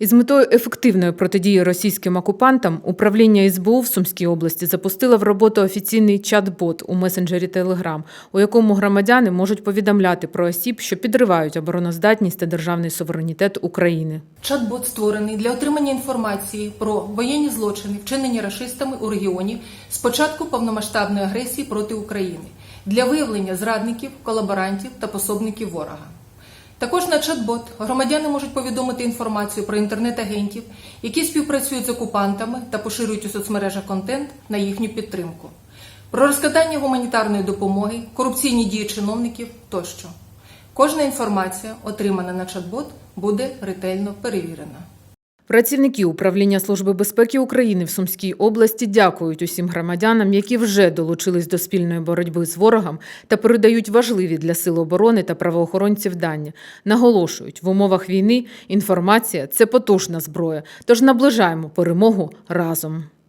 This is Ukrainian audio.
Із метою ефективної протидії російським окупантам управління СБУ в Сумській області запустило в роботу офіційний чат-бот у месенджері Telegram, у якому громадяни можуть повідомляти про осіб, що підривають обороноздатність та державний суверенітет України. Чат-бот створений для отримання інформації про воєнні злочини, вчинені рашистами у регіоні з початку повномасштабної агресії проти України, для виявлення зрадників, колаборантів та пособників ворога. Також на чат-бот громадяни можуть повідомити інформацію про інтернет-агентів, які співпрацюють з окупантами та поширюють у соцмережах контент на їхню підтримку, про розкладання гуманітарної допомоги, корупційні дії чиновників тощо. Кожна інформація, отримана на чат-бот, буде ретельно перевірена. Працівники управління Служби безпеки України в Сумській області дякують усім громадянам, які вже долучились до спільної боротьби з ворогом та передають важливі для сил оборони та правоохоронців дані. Наголошують, в умовах війни інформація це потужна зброя, тож наближаємо перемогу разом.